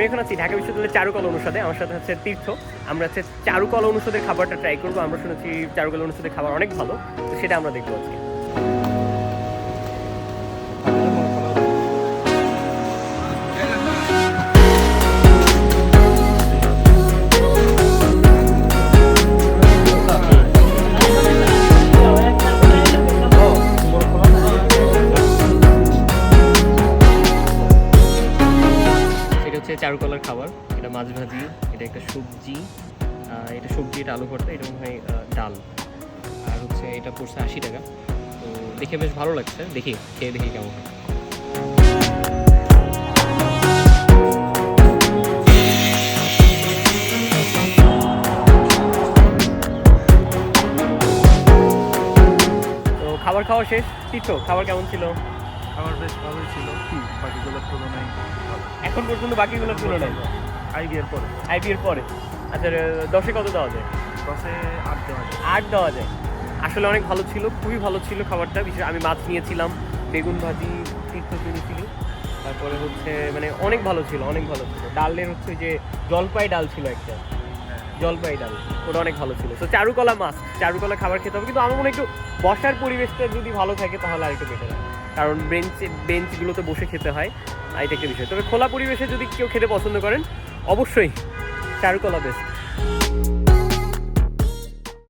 আমি এখন আছি ঢাকা বিশ্ববিদ্যালয়ের চারুকলা অনুষদে, আমার সাথে হচ্ছে তীর্থ। আমরা হচ্ছে চারুকলা অনুষদের খাবারটা ট্রাই করব। আমরা শুনেছি চারুকলা অনুষদের খাবার অনেক ভালো, তো সেটা আমরা দেখব আজকে। চারুকলার খাবার, এটা মাছ ভাজি, এটা একটা সবজি এটা সবজি, এটা আলু ভর্তা, এটা মনে হয় ডাল। আর হচ্ছে এটা পড়ছে আশি টাকা। তো দেখে বেশ ভালো লাগছে। দেখি, খেয়ে দেখি কেমন খাবার খাওয়া শেষ। তীর্থ, খাবার কেমন ছিল? আমার বেশ ভালোই ছিল। বাকিগুলোর তুলনায় এখন পর্যন্ত বাকিগুলোর তুলনায়? আইবিএর পরে। আইপি এর পরে। আচ্ছা দশে কত দেওয়া যায়? দশে আট দেওয়া যায়। আট দেওয়া যায়। আসলে অনেক ভালো ছিল খুবই ভালো ছিল খাবারটা। বিশেষ আমি মাছ নিয়েছিলাম বেগুন ভাজি তীর্থ কিনেছিলি তারপরে হচ্ছে মানে অনেক ভালো ছিল অনেক ভালো ছিল। ডালের হচ্ছে যে জলপাই ডাল ছিল একটা। জলপাই ডাল ওটা অনেক ভালো ছিল। তো চারুকলা মাছ চারুকলা খাবার খেতে হবে। কিন্তু আমার মনে হয় একটু বসার পরিবেশটা যদি ভালো থাকে তাহলে আর একটু বেটার হয়। কারণ বেঞ্চ বেঞ্চগুলোতে বসে খেতে হয় এটা একটা বিষয়। তবে খোলা পরিবেশে যদি কেউ খেতে পছন্দ করেন, অবশ্যই চারুকলা বেস্ট